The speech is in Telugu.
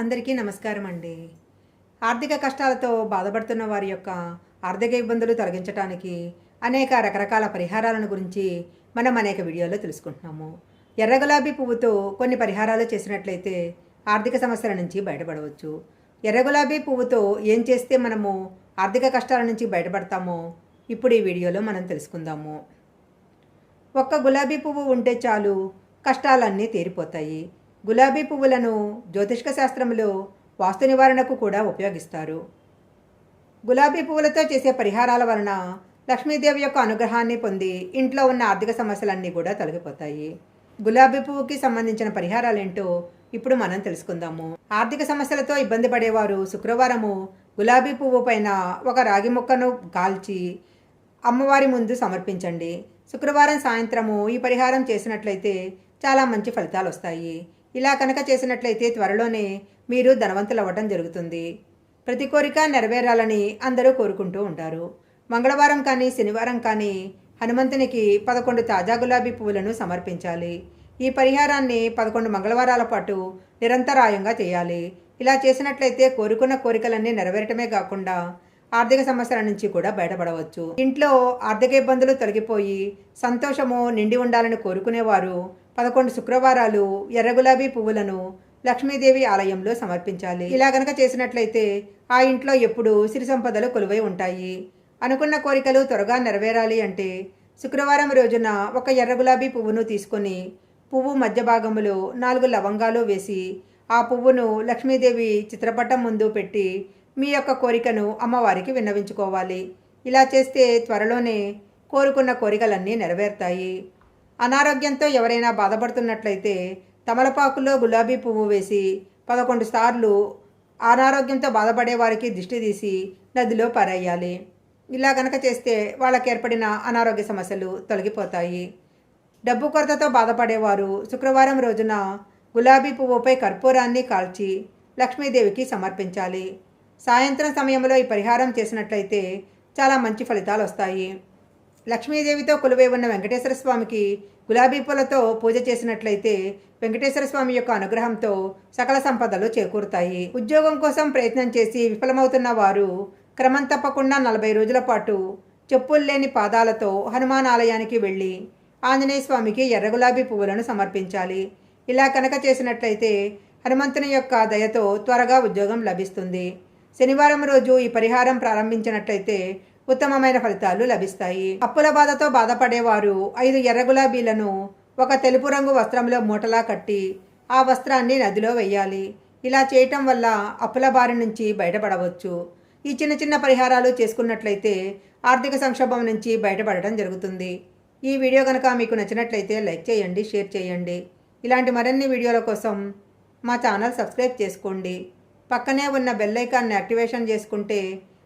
అందరికీ నమస్కారం అండి. ఆర్థిక కష్టాలతో బాధపడుతున్న వారి యొక్క ఆర్థిక ఇబ్బందులు తొలగించడానికి అనేక రకరకాల పరిహారాలను గురించి మనం అనేక వీడియోలో తెలుసుకుంటున్నాము. ఎర్ర గులాబీ పువ్వుతో కొన్ని పరిహారాలు చేసినట్లయితే ఆర్థిక సమస్యల నుంచి బయటపడవచ్చు. ఎర్ర గులాబీ పువ్వుతో ఏం చేస్తే మనము ఆర్థిక కష్టాల నుంచి బయటపడతామో ఇప్పుడు ఈ వీడియోలో మనం తెలుసుకుందాము. ఒక్క గులాబీ పువ్వు ఉంటే చాలు కష్టాలన్నీ తీరిపోతాయి. గులాబీ పువ్వులను జ్యోతిష్క శాస్త్రంలో వాస్తు నివారణకు కూడా ఉపయోగిస్తారు. గులాబీ పువ్వులతో చేసే పరిహారాల వలన లక్ష్మీదేవి యొక్క అనుగ్రహాన్ని పొంది ఇంట్లో ఉన్న ఆర్థిక సమస్యలన్నీ కూడా తొలగిపోతాయి. గులాబీ పువ్వుకి సంబంధించిన పరిహారాలేంటో ఇప్పుడు మనం తెలుసుకుందాము. ఆర్థిక సమస్యలతో ఇబ్బంది పడేవారు శుక్రవారము గులాబీ పువ్వు పైన ఒక రాగి మొక్కను కాల్చి అమ్మవారి ముందు సమర్పించండి. శుక్రవారం సాయంత్రము ఈ పరిహారం చేసినట్లయితే చాలా మంచి ఫలితాలు వస్తాయి. ఇలా కనుక చేసినట్లయితే త్వరలోనే మీరు ధనవంతులవ్వడం జరుగుతుంది. ప్రతి కోరిక నెరవేరాలని అందరూ కోరుకుంటూ ఉంటారు. మంగళవారం కానీ శనివారం కానీ హనుమంతునికి పదకొండు తాజా గులాబీ పువ్వులను సమర్పించాలి. ఈ పరిహారాన్ని పదకొండు మంగళవారాల పాటు నిరంతరాయంగా చేయాలి. ఇలా చేసినట్లయితే కోరుకున్న కోరికలన్నీ నెరవేరటమే కాకుండా ఆర్థిక సమస్యల నుంచి కూడా బయటపడవచ్చు. ఇంట్లో ఆర్థిక ఇబ్బందులు తొలగిపోయి సంతోషము నిండి ఉండాలని కోరుకునేవారు పదకొండు శుక్రవారాలు ఎర్ర గులాబీ పువ్వులను లక్ష్మీదేవి ఆలయంలో సమర్పించాలి. ఇలా గనక చేసినట్లయితే ఆ ఇంట్లో ఎప్పుడు సిరి సంపదలు కొలువై ఉంటాయి. అనుకున్న కోరికలు త్వరగా నెరవేరాలి అంటే శుక్రవారం రోజున ఒక ఎర్ర గులాబీ పువ్వును తీసుకొని పువ్వు మధ్య భాగంలో నాలుగు లవంగాలు వేసి ఆ పువ్వును లక్ష్మీదేవి చిత్రపటం ముందు పెట్టి మీ యొక్క కోరికను అమ్మవారికి విన్నవించుకోవాలి. ఇలా చేస్తే త్వరలోనే కోరుకున్న కోరికలన్నీ నెరవేరుతాయి. అనారోగ్యంతో ఎవరైనా బాధపడుతున్నట్లయితే తమలపాకులో గులాబీ పువ్వు వేసి పదకొండు సార్లు అనారోగ్యంతో బాధపడే వారికి దిష్టి తీసి నదిలో పారేయాలి. ఇలా గనక చేస్తే వాళ్ళకి ఏర్పడిన అనారోగ్య సమస్యలు తొలగిపోతాయి. డబ్బు కొరతతో బాధపడేవారు శుక్రవారం రోజున గులాబీ పువ్వుపై కర్పూరాన్ని కాల్చి లక్ష్మీదేవికి సమర్పించాలి. సాయంత్రం సమయంలో ఈ పరిహారం చేసినట్లయితే చాలా మంచి ఫలితాలు వస్తాయి. లక్ష్మీదేవితో కొలువై ఉన్న వెంకటేశ్వర స్వామికి గులాబీ పూలతో పూజ చేసినట్లయితే వెంకటేశ్వర స్వామి యొక్క అనుగ్రహంతో సకల సంపదలు చేకూరుతాయి. ఉద్యోగం కోసం ప్రయత్నం చేసి విఫలమవుతున్న వారు క్రమం తప్పకుండా నలభై రోజుల పాటు చెప్పులు లేని పాదాలతో హనుమాన్ ఆలయానికి వెళ్ళి ఆంజనేయ స్వామికి ఎర్ర గులాబీ పువ్వులను సమర్పించాలి. ఇలా కనుక చేసినట్లయితే హనుమంతుని యొక్క దయతో త్వరగా ఉద్యోగం లభిస్తుంది. శనివారం రోజు ఈ పరిహారం ప్రారంభించినట్లయితే ఉత్తమమైన ఫలితాలు లభిస్తాయి. అప్పుల బాధతో బాధపడేవారు ఐదు ఎర్ర గులాబీలను ఒక తెలుపు రంగు వస్త్రంలో మూటలా కట్టి ఆ వస్త్రాన్ని నదిలో వేయాలి. ఇలా చేయటం వల్ల అప్పుల బారి నుంచి బయటపడవచ్చు. ఈ చిన్న చిన్న పరిహారాలు చేసుకున్నట్లయితే ఆర్థిక సంక్షోభం నుంచి బయటపడటం జరుగుతుంది. ఈ వీడియో కనుక మీకు నచ్చినట్లయితే లైక్ చేయండి షేర్ చేయండి. ఇలాంటి మరిన్ని వీడియోల కోసం మా ఛానల్ సబ్స్క్రైబ్ చేసుకోండి. పక్కనే ఉన్న బెల్ ఐకాన్ని యాక్టివేషన్ చేసుకుంటే